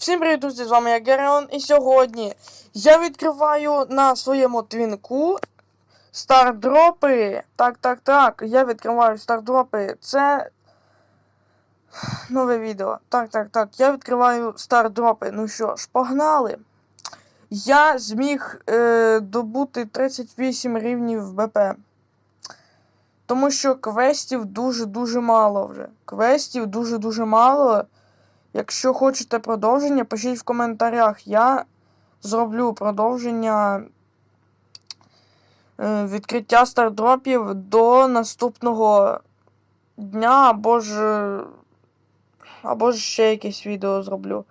Всім привіт, друзі, з вами я Геріон, і сьогодні я відкриваю на своєму твінку стардропи. Так, так, так, я відкриваю стардропи. Це нове відео. Так, так, так, я відкриваю стардропи. Ну що ж, погнали. Я зміг е, добути 38 рівнів БП. Тому що квестів дуже-дуже мало вже. Квестів дуже-дуже мало. Якщо хочете продовження, пишіть в коментарях. Я зроблю продовження е, відкриття стардропів до наступного дня або ж. Або ж ще якесь відео зроблю.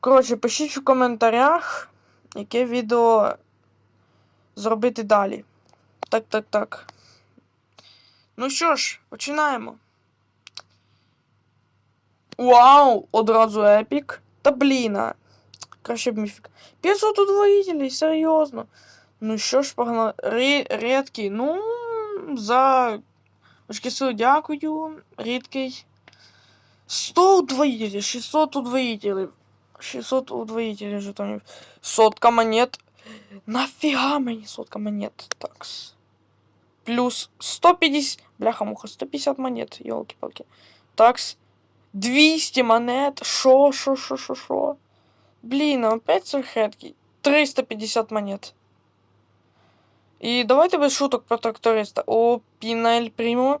Коротше, пишіть в коментарях, яке відео зробити далі. Так, так, так. Ну що ж, починаємо. Вау! Одразу епік. Та бліна. Краще б міфік. 500 удвоїтелей, серйозно. Ну що ж, погнали. Рі... Рідкий. Ну, за очки сили дякую. Рідкий. 100 удвоїтелей, 600 удвоїтелей. 600 удвоїтелей жетонів. Сотка монет. Нафіга мені сотка монет. Такс. Плюс 150. Бляха-муха, 150 монет, елки-палки. Такс. 200 монет. Шо, шо, шо, шо, шо. Блін, опять сухетки. 350 монет. І давайте без шуток про тракториста. О, Пінель Прімо.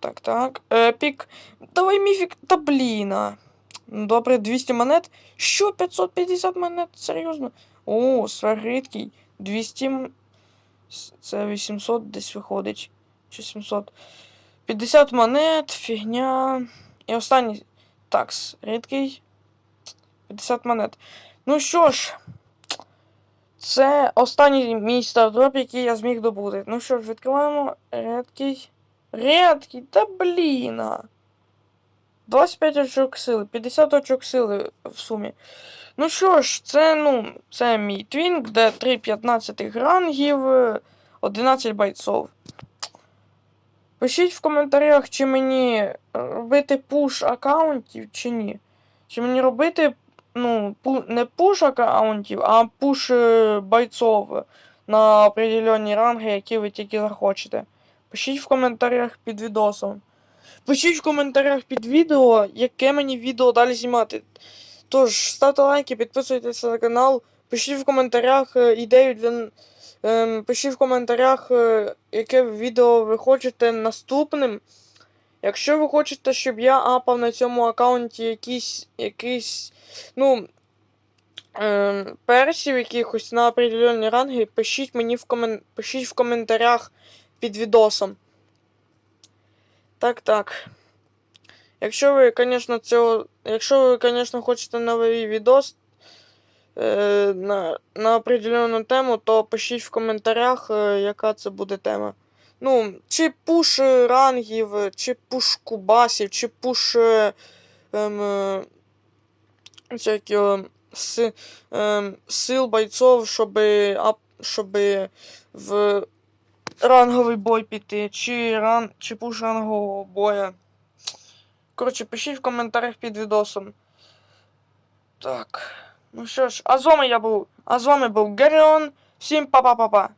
Так, так. Епік. Давай міфік. Та блін. а. Ну, Добре, 200 монет. Що, 550 монет? Серйозно? О, сверхрідкий. 200. м- с- Це 800 десь виходить. Чи 700. 50 монет, фігня. І останній такс, рідкий. 50 монет. Ну що ж, це останній мій стартап, який я зміг добути. Ну що ж, відкриваємо рідкий. Рідкий, та блін. 25 очок сили, 50 очок сили в сумі. Ну що ж, це, ну, це мій твінк, де 3 15 рангів, е, 11 бойцов. Пишіть в коментарях, чи мені робити пуш аккаунтів, чи ні. Чи мені робити ну, не пуш аккаунтів, а пуш е, бойцов на определенні ранги, які ви тільки захочете. Пишіть в коментарях під відосом. Пишіть в коментарях під відео, яке мені відео далі знімати. Тож, ставте лайки, підписуйтесь на канал, пишіть в коментарях е, ідею для. Ем, пишіть в коментарях, е, яке відео ви хочете наступним. Якщо ви хочете, щоб я апав на цьому аккаунті якісь, якісь ну, ем, персів якихось на определенні ранги, пишіть мені в, комен... пишіть в коментарях під відосом. Так, так. Якщо ви, звісно, цього. Хочете новий відос е, на, на определенну тему, то пишіть в коментарях, е, яка це буде тема. Ну, чи пуш е, рангів, чи пуш кубасів, чи пуш е, ем, е, всякі, си, ем, сил бойцов, щоб, щоб в ранговий бой піти, чи, ран, чи пуш рангового боя. Коротше, пишіть в коментарях під відосом. Так. Ну що ж, а з вами я був. А з вами був Геріон. Всім па-па-па-па.